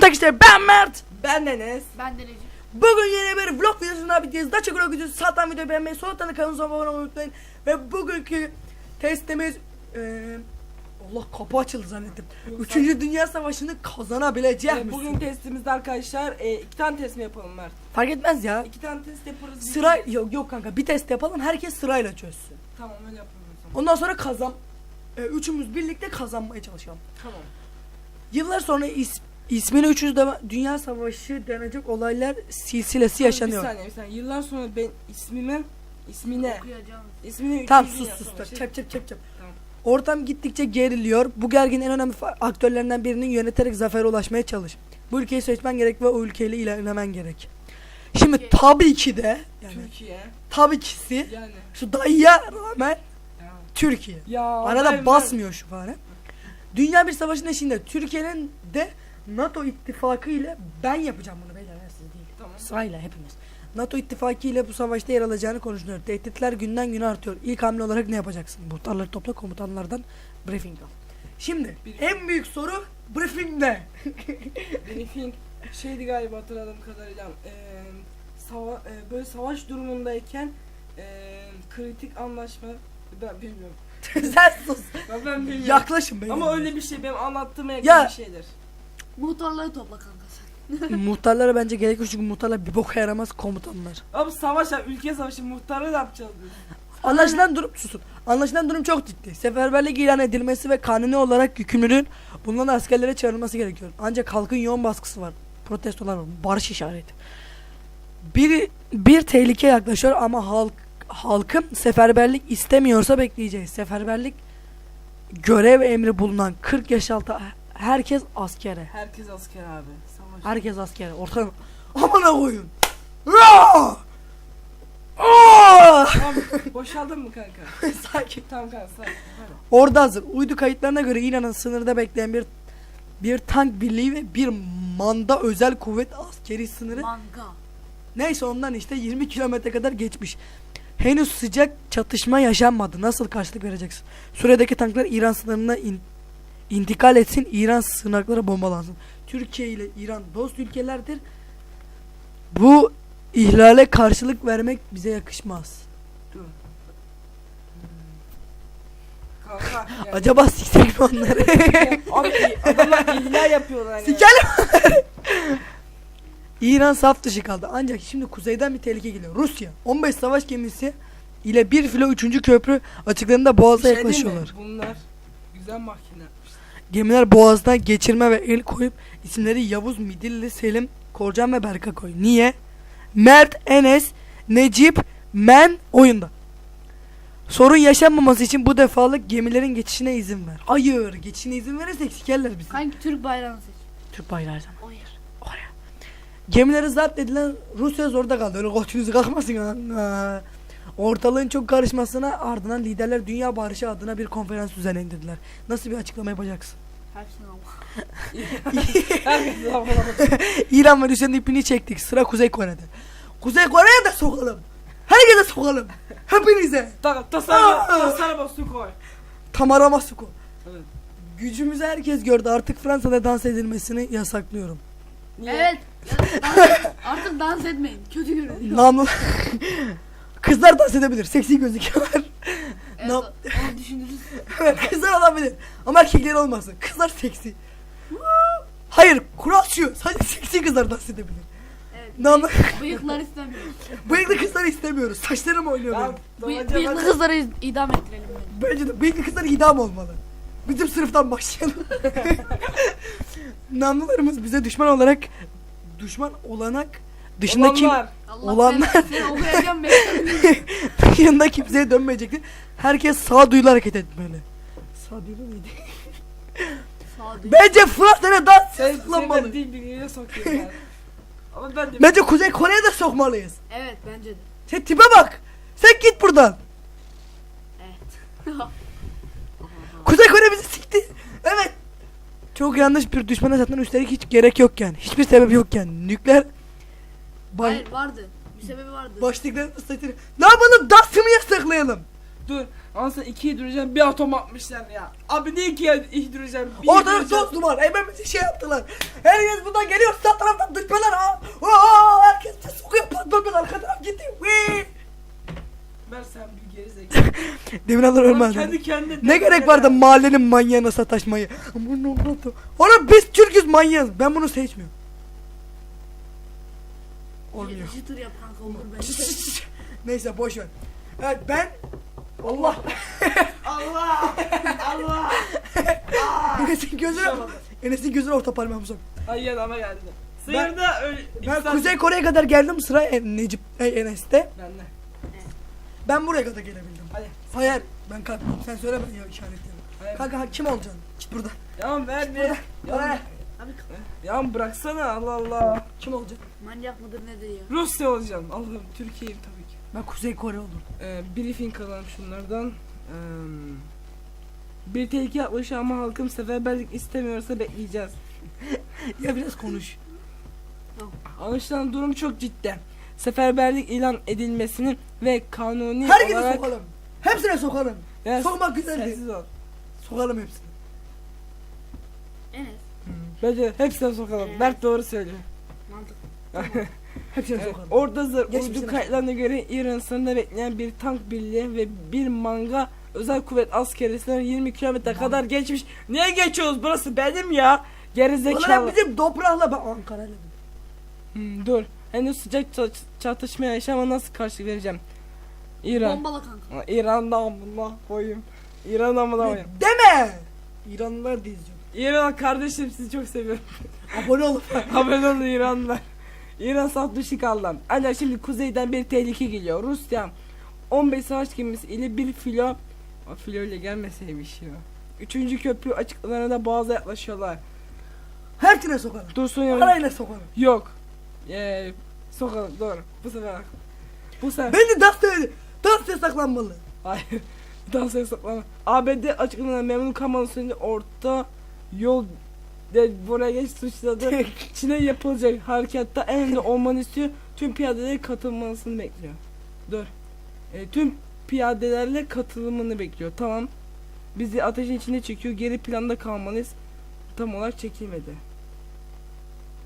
Takipçiler ben Mert. Ben Enes. Ben de Recep. Bugün yeni bir vlog videosuna biteceğiz. Daça vlog videosu sağdan videoyu beğenmeyi sonradan da kanalımıza abone olmayı unutmayın. Ve bugünkü testimiz eee Allah kapı açıldı zannettim. Üçüncü Dünya Savaşı'nı kazanabilecek Ee, misin? bugün testimizde arkadaşlar e, iki tane test mi yapalım Mert? Fark etmez ya. İki tane test yaparız. bir- Sıra yok yok kanka bir test yapalım herkes sırayla çözsün. Tamam öyle yapalım. Ondan sonra kazan e, üçümüz birlikte kazanmaya çalışalım. Tamam. Yıllar sonra is, ismini 3. Deva- Dünya Savaşı denecek olaylar silsilesi Bir yaşanıyor. saniye bir saniye. Yıllar sonra ben ismime ismine Okuyacağım. ismini Tamam sus sus dur. Savaşı- Çap çap çap çap. Tamam. Ortam gittikçe geriliyor. Bu gergin en önemli aktörlerinden birinin yöneterek zafere ulaşmaya çalış. Bu ülkeyi seçmen gerek ve o ülkeyle ilerlemen gerek. Şimdi Türkiye. tabii ki de yani Türkiye tabii kisi yani. şu dayıya rağmen Ya. Türkiye. Ya Arada ben- basmıyor şu fare. Dünya bir savaşın eşiğinde Türkiye'nin de NATO ittifakı ile ben yapacağım bunu beyler ben siz değil. Tamam. Sırayla hepimiz. NATO ittifakı ile bu savaşta yer alacağını konuşuluyor. Tehditler günden güne artıyor. İlk hamle olarak ne yapacaksın? Muhtarları topla komutanlardan briefing al. Şimdi Briefing. en büyük soru briefing ne? Briefing şeydi galiba hatırladığım kadarıyla. E, sava, e, böyle savaş durumundayken e, kritik anlaşma ben bilmiyorum. Sen sus. Ben, ben bilmiyorum. Yaklaşın benim. Ama öyle bir şey benim anlattığıma yakın Ya- bir şeydir. Muhtarları topla kanka sen. Muhtarlara bence gerek yok çünkü muhtarlar bir boka yaramaz komutanlar. Abi savaş ya ülke savaşı muhtarı ne yapacağız biz? Anlaşılan durum susun. Anlaşılan durum çok ciddi. Seferberlik ilan edilmesi ve kanuni olarak yükümlülüğün bulunan askerlere çağrılması gerekiyor. Ancak halkın yoğun baskısı var. Protestolar var. Barış işareti. Bir, bir tehlike yaklaşıyor ama halk halkın seferberlik istemiyorsa bekleyeceğiz. Seferberlik görev emri bulunan 40 yaş altı herkes askere. Herkes asker abi. Savaş. Herkes askere. Ortadan amına koyun. Aa! Aa! Tamam boşaldın mı kanka? Sakin. Tamam kanka sakin. Orada hazır. Uydu kayıtlarına göre İran'ın sınırda bekleyen bir bir tank birliği ve bir manda özel kuvvet askeri sınırı Manga. neyse ondan işte 20 kilometre kadar geçmiş. Henüz sıcak çatışma yaşanmadı. Nasıl karşılık vereceksin? Suriye'deki tanklar İran sınırına in- intikal etsin. İran sığınakları bombalansın. Türkiye ile İran dost ülkelerdir. Bu ihlale karşılık vermek bize yakışmaz. Dur. Kanka yani. Acaba siksek mi onları? Abi adamlar ihlal yapıyorlar hani. Sikelim. İran saf dışı kaldı. Ancak şimdi kuzeyden bir tehlike geliyor. Rusya 15 savaş gemisi ile bir filo 3. köprü açıklarında boğaza şey yaklaşıyorlar. Bunlar güzel makine. Gemiler boğazdan geçirme ve el koyup isimleri Yavuz, Midilli, Selim, Korcan ve Berka koy. Niye? Mert, Enes, Necip, Men oyunda. Sorun yaşanmaması için bu defalık gemilerin geçişine izin ver. Hayır, geçişine izin verirsek sikerler bizi. Hangi Türk bayrağını seç? Türk bayrağı zaman. Hayır. Oraya. Gemileri zapt edilen Rusya zorda kaldı. Öyle koçunuzu kalkmasın ha. Ortalığın çok karışmasına ardından liderler dünya barışı adına bir konferans düzenlendirdiler. Nasıl bir açıklama yapacaksın? İran ve Rusya'nın ipini çektik. Sıra Kuzey Kore'de. Kuzey Kore'ye de sokalım. Herkese sokalım. Hepinize. Ta tasarma, tasarma su koy. Tamara Masuko. Evet. Gücümüzü herkes gördü. Artık Fransa'da dans edilmesini yasaklıyorum. Niye? Evet. Artık dans etmeyin. Kötü görünüyor. Namlu. Kızlar dans edebilir. Seksi gözüküyorlar. Evet, onu düşünürüz. Evet kızlar olabilir. Ama erkekler olmasın. Kızlar seksi. Hayır kural şu. Sadece seksi kızlar dans edebilir. Evet. Nam Bıyıklar istemiyoruz. bıyıklı kızları istemiyoruz. Saçlarım oynuyor benim. Bıy- bıyıklı kızları idam ettirelim bence. Bence de bıyıklı kızlar idam olmalı. Bizim sınıftan başlayalım. Namlularımız bize düşman olarak düşman olanak dışında kim Olanlar. Allah ben. dışında kimseye dönmeyecektir. Herkes sağduyulu hareket etmeli. Sağduyulu neydi? Sağ Bence Fransa'ya dans Sen, yapılmalı. sen de dil bilgiye sokuyorsun yani. Ama ben de... Bence Kuzey Kore'ye de sokmalıyız. Evet bence de. Sen tipe bak. Sen git buradan. Evet. Kuzey Kore bizi sikti. Evet. Çok yanlış bir düşmana zaten üstelik hiç gerek yok yani. Hiçbir sebep yok yani. Nükleer baş, Hayır vardı. Bir sebebi vardı. başlıklarını ıslatır. Ne yapalım? Dansımı yasaklayalım. Dur. Aslında iki hidrojen bir atom atmışlar ya. Abi ne iki hidrojen? Bir Ortalık hidrojen. toz duman. Hepimizi şey yaptılar. Herkes buradan geliyor. Sağ taraftan dışmeler ha. Oo, herkes de sokuyor patlatıyor. Arka taraf gitti. Wii. Ver sen bir geri zekalı. Demirhanlar ölmez. Kendi kendine. Ne gerek vardı mahallenin manyağına sataşmayı? Aman Allah'ım. Oğlum biz Türk'üz manyağız. Ben bunu seçmiyorum. Olmuyor. Çıtır yap kanka olur bence. Neyse boş ver. Evet ben Allah Allah! Allah! Enes'in gözüne Enes'in gözüne orta parmağımı sok. Ay yanıma geldi. Sıyırdı öyle. Ben Kuzey Kore'ye kadar geldim sıra En- Necip e, Enes'te. Ben de. Ben buraya kadar gelebildim. Hadi. Hayır ben kalkmam. Sen söyle ben ya işaretlerim. Hayır. Kanka ha, kim olacaksın? Git burada. Ya ver bir. Bana? Abi ya bıraksana Allah Allah. Kim olacaksın? manyak mıdır nedir ya? Rusya olacağım. Allah'ım Türkiye'yim tabii ki. Ben Kuzey Kore olurum. Ee, briefing alalım şunlardan. Ee, bir tehlike yaklaşıyor ama halkım seferberlik istemiyorsa bekleyeceğiz. Ya biraz konuş. Anlaşılan durum çok ciddi. Seferberlik ilan edilmesinin ve kanuni Herkese olarak... sokalım. Hepsine sokalım. Ya, Sokmak güzel değil. sessiz ol. Sokalım hepsini. Bence hepsine sokalım. Evet. Mert doğru söylüyor. Mantıklı. Hepsine Evet, sokalım. orada zır Geçmişine ordu kayıtlarına göre İran sınırında bekleyen bir tank birliği ve bir manga özel kuvvet askeri sınırı 20 kilometre kadar geçmiş. Niye geçiyoruz? Burası benim ya. Ulan Gerizekalı. bizim toprakla ben Ankara'yla Hmm, dur. Henüz sıcak ça- çatışmaya yaşama nasıl karşı vereceğim? İran. Bombala kanka. İran'da amına koyayım. İran amına koyayım. Deme. İranlılar da izliyor. İran kardeşim sizi çok seviyorum. Abone olun. Haberin olun İranlılar. İran saf dışı kaldı. Ancak şimdi kuzeyden bir tehlike geliyor. Rusya 15 savaş gemisi ile bir filo o filo ile gelmeseymiş ya. Üçüncü köprü açıklarına boğaza yaklaşıyorlar. Hepsine sokalım. Dursun ya. Parayla sokalım. Yok. Ee, sokalım doğru. Bu sefer haklı. Bu sefer. Bence DAS söyledi. DAS yasaklanmalı. Hayır. Dans hesaplama. ABD açıklanan memnun kalmasını orta yol de buraya geç suçladı. Çin'e yapılacak harekatta en önde olmanı istiyor. Tüm piyadelerin katılmasını bekliyor. Dur. E, tüm piyadelerle katılımını bekliyor. Tamam. Bizi ateşin içine çekiyor. Geri planda kalmalıyız. Tam olarak çekilmedi.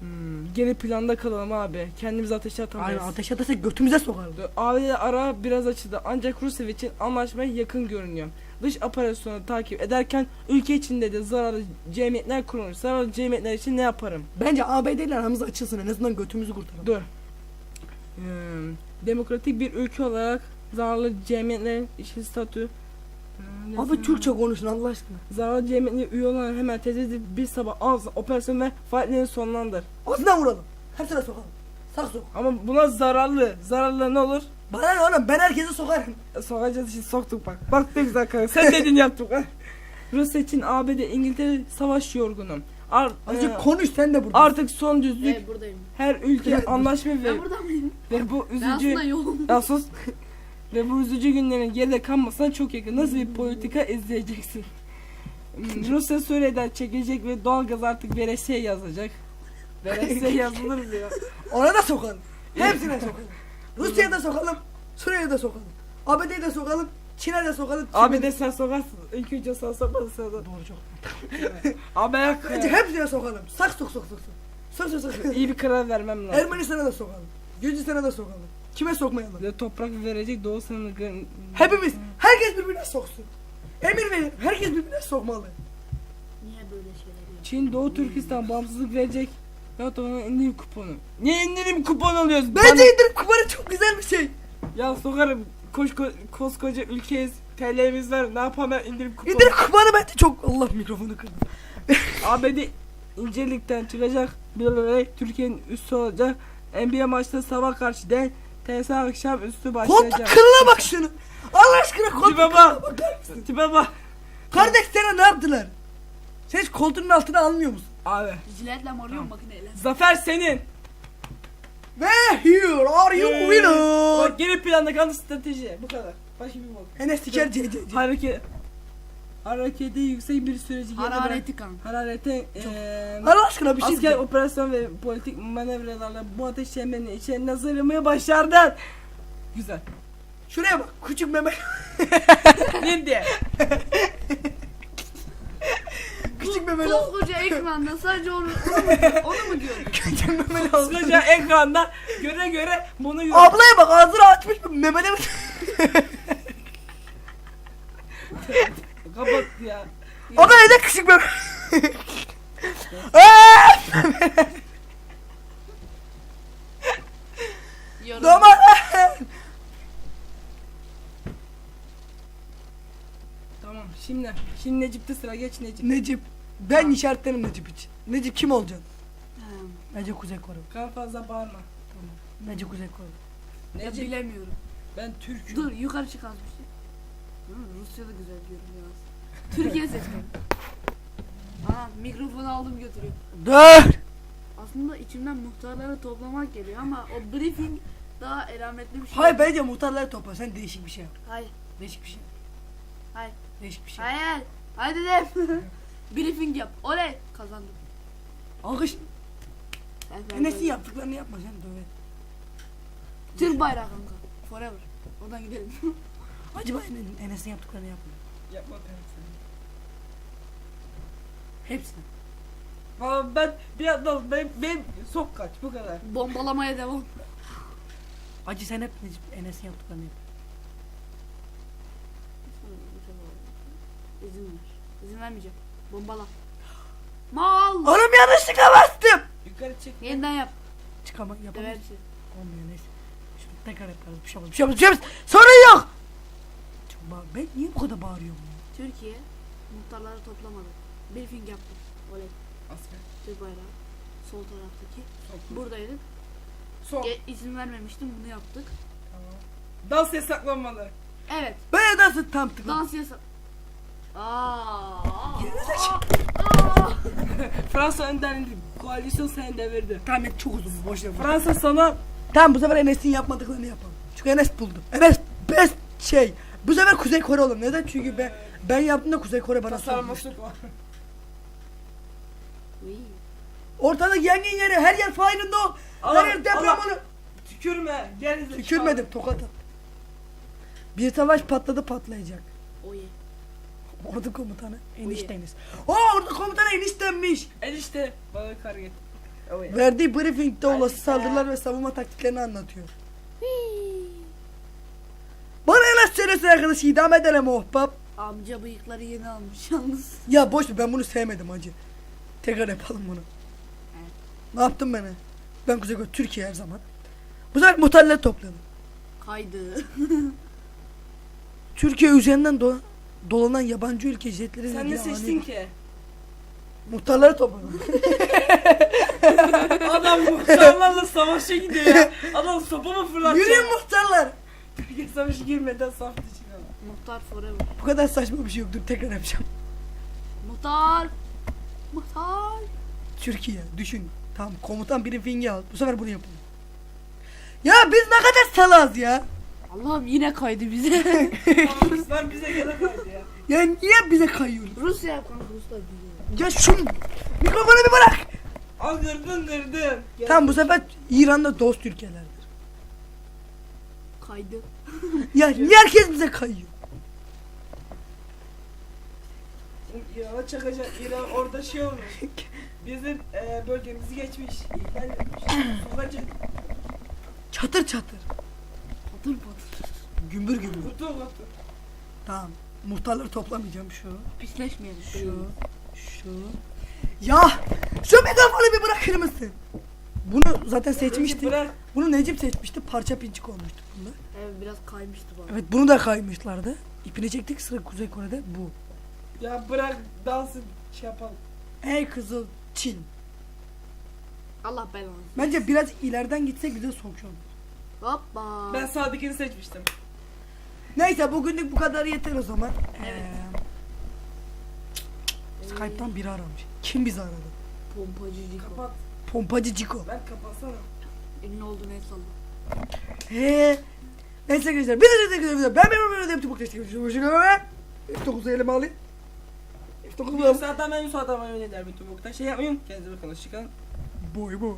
Hmm, geri planda kalalım abi. Kendimizi ateşe atamayız. Aynen ateş atarsak götümüze sokarım. ABD ara biraz açıldı ancak Rusya için anlaşmaya yakın görünüyor. Dış operasyonu takip ederken ülke içinde de zararlı cemiyetler kurulmuş. Zararlı cemiyetler için ne yaparım? Bence ABD ile aramız açılsın. En azından götümüzü kurtaralım. Dur. Demokratik bir ülke olarak zararlı cemiyetlerin işi statü Hmm, Abi Türkçe konuşun Allah aşkına. Zararlı cemiyetine üye olan hemen tez edip bir sabah az operasyon ve faaliyetlerini sonlandır. Ağzından vuralım. Hepsine sokalım. Sak sok. Ama buna zararlı. Zararlı ne olur? Bana ne oğlum ben herkese sokarım. Sokacağız işte soktuk bak. Bak ne güzel karı. Sen dedin yaptık. ha. Rusya için ABD İngiltere savaş yorgunum. Ar- Azıcık e, konuş sen de burada. artık son düzlük Evet buradayım. her ülke Evet. anlaşma ve, Ben burada mıyım? ve bu Ben üzücü aslında yoğum. Ya sus. ve bu üzücü günlerin geride kalmasına çok yakın. Nasıl bir politika izleyeceksin? Hmm, Rusya Suriye'den çekilecek ve doğalgaz artık veresiye yazacak. Veresiye yazılır diyor. Ona da sokalım. Hepsine sokalım. Rusya'ya da sokalım. Suriye'ye de sokalım. ABD'ye de sokalım. Çin'e de sokalım. Abi de sen sokarsın. İlk önce sen sokmadın sen de. Doğru çok. Ayak. Bence hepsine sokalım. Sak sok sok sok. sok. Sok sok. İyi bir karar vermem lazım. Ermenistan'a da sokalım. Gürcistan'a da sokalım. Kime sokmayalım? Ve toprak verecek doğu sınırı Hepimiz. Herkes birbirine soksun. Emir verin. Herkes birbirine sokmalı. Niye böyle şeyler yapıyorsun? Çin Doğu Türkistan bağımsızlık verecek. Ya da ona indirim kuponu. Niye indirim kupon alıyoruz? Bence Bana- indirim kumarı çok güzel bir şey. Ya sokarım. Koş, ko- koskoca ülkeyiz. TL'miz var. Ne yapalım ben indirim kuponu. İndirim kumarı bence çok... Allah mikrofonu kırdı. ABD incelikten çıkacak. Bir Türkiye'nin üstü olacak. NBA maçta sabah karşı değil. TS akşam üstü başlayacak. kılına bak şunu. Allah aşkına koltuk Tipe bak. Tipe bak. Kardeş sana ne yaptılar? Sen hiç koltuğunun altına almıyor musun? Abi. Jiletle mi arıyorum makineyle? Zafer senin. Ve here are you Ee, winner. Bak geri planda kaldı strateji. Bu kadar. Başka bir bok. Enes Tiker C C. Hareket. Hareketi yüksek bir süreci bırak- Harareti kanka. Hararete eee Allah aşkına bir şey asker diyeceğim. operasyon ve politik manevralarla bu ateş çemberinin içine hazırlamayı başardın. Güzel. Şuraya bak küçük meme. Şimdi. Küçük memeli ol. Koskoca ekranda sadece onu, onu mu, onu mu diyorsun? Küçük memeli ol. Koskoca ekranda göre göre bunu gör. Ablaya bak ağzını açmış memeli mi? Kapat ya. O da neden küçük memeli? Damat. Tamam şimdi. Şimdi Necip'te sıra geç Necip. Necip. Ben işaretlerim Necip için. Necip kim olacaksın? Ha, Necip Kuzey Kore. Kan fazla bağırma. Necip Kuzey Kore. ya Necip bilemiyorum. ben Türk'üm. Dur yukarı çık az bir şey. Hı, Rusya da güzel diyorum biraz. Türkiye seçtim. Aa mikrofonu aldım götürüyorum. Dur. Aslında içimden muhtarları toplamak geliyor ama o briefing daha elametli bir şey. Hayır bence muhtarları topla. Sen değişik bir şey yap. Hayır. Değişik bir şey. Hayır. Değişik bir şey. Hayır. Haydi de. briefing yap. Oley. Kazandım. Alkış. Ben- ben Enes'in yaptıklarını yapma sen döve. Türk bayrağı kanka. Forever. Oradan gidelim. Acaba Enes- Enes'in yaptıklarını yapma. Yapma ben Hepsini. Valla ben bir anda ben, ben sok kaç bu kadar. Bombalamaya devam. Acı sen hep Necip Enes'in yaptıklarını yap. İzin ver. İzin vermeyeceğim. Bombala. Mal. Oğlum yanlışlıkla bastım. Yukarı çek. Yeniden yap. Çıkama yapamaz. Döversin. Olmuyor neyse. Şunu tekrar yaparız. Bir şey olmaz. Bir şey olmaz. Bir şey olmaz. Sorun yok. Çok bağır. Ben niye bu kadar bağırıyorum ya? Türkiye muhtarları toplamadı. Briefing yaptı. Oley. Asker. Türk bayrağı. Sol taraftaki. Sok. Buradaydık. Sok. Ge- izin vermemiştim. Bunu yaptık. Tamam. Dans yasaklanmalı. Evet. Böyle nasıl tam tıkla? Dans yasak. Aa. Fransa önden indi. Koalisyon seni devirdi. Tamam et çok uzun. Boş ver. Fransa sana Tamam bu sefer Enes'in yapmadıklarını yapalım. Çünkü Enes buldu. Enes best şey. Bu sefer Kuzey Kore oğlum. Neden? Çünkü ben ben yaptığımda Kuzey Kore bana saldırdı. tasarlamışlık var. Ortada yangın yeri, her yer failinde ol. Allah- Her yer deprem Allah- olu. Tükürme. Gel. Tükürmedim, tokat at. Bir savaş patladı patlayacak. Oye. Ordu komutanı enişteniz. Oo ordu komutanı eniştenmiş. Enişte. Bana kar get. Oh, Verdiği briefingde olası saldırılar ve savunma taktiklerini anlatıyor. Bana Enes söylesin arkadaş idam edelim ohbap. Amca bıyıkları yeni almış yalnız. Ya boş ver ben bunu sevmedim hacı. Tekrar yapalım bunu. Evet. Ne yaptım ben? he? Ben Kuzey Kore, Türkiye her zaman. Bu sefer muhtarları topladım. Kaydı. Türkiye üzerinden do- dolanan yabancı ülke jetleri Sen ne seçtin ki? Muhtarları topladım. Adam muhtarlarla savaşa gidiyor ya. Adam sopa mı fırlatacak? Yürüyün muhtarlar. Türkiye savaşı girmeden saf çıkalım. Muhtar forever. Bu kadar saçma bir şey yok. Dur tekrar yapacağım. Muhtar. Muhtar. Türkiye düşün. Tamam komutan briefingi al. Bu sefer bunu yapalım. Ya biz ne kadar salaz ya. Allah'ım yine kaydı bize. Ruslar bize gene ya. Ya niye bize kayıyorsun? Rusya kanka Ruslar biliyor. Ya şu mikrofonu bir bırak. Al gırdın. Gel. Tamam bu sefer İran'da dost ülkelerdir. Kaydı. Ya niye herkes bize kayıyor? İran'a çakacak. İran orada şey olmuş. Bizim e, bölgemizi geçmiş. İhlal etmiş. Sokacak. Çatır çatır. Patır patır. Gümbür gümbür. Kutu kutu. Tamam. Muhtarları toplamayacağım şu. Pisleşmeyelim. Şu. Şu. Ya! Şu mikrofonu bir bırakır mısın? Bunu zaten seçmiştik. Bırak. Bunu Necip seçmişti. Parça pinçik olmuştu bunda. Evet biraz kaymıştı bana. Evet bunu da kaymışlardı. İpini çektik sıra Kuzey Kore'de bu. Ya bırak dansı şey yapalım. Ey kızıl Çin. Allah belanı. Bence biraz ileriden gitsek bize sokuyor. Hoppa. Ben sağdakini seçmiştim. Neyse bugünlük bu kadar yeter o zaman. Evet. Ee, Skype'tan biri aramış. Kim bizi aradı? Pompacı Ciko. Kapat. Pompacı Ciko. Ben kapatsana. Ünlü oldu ne salla. He. Neyse arkadaşlar. Bir de de de Ben benim böyle yaptım. Bu teşekkür ederim. Hoşçakalın. F9'u elime alayım. F9'u Bu saatten ben saatten ben öyle der bütün bu kadar şey yapmayın. Kendinize bakın hoşçakalın. Boy boy.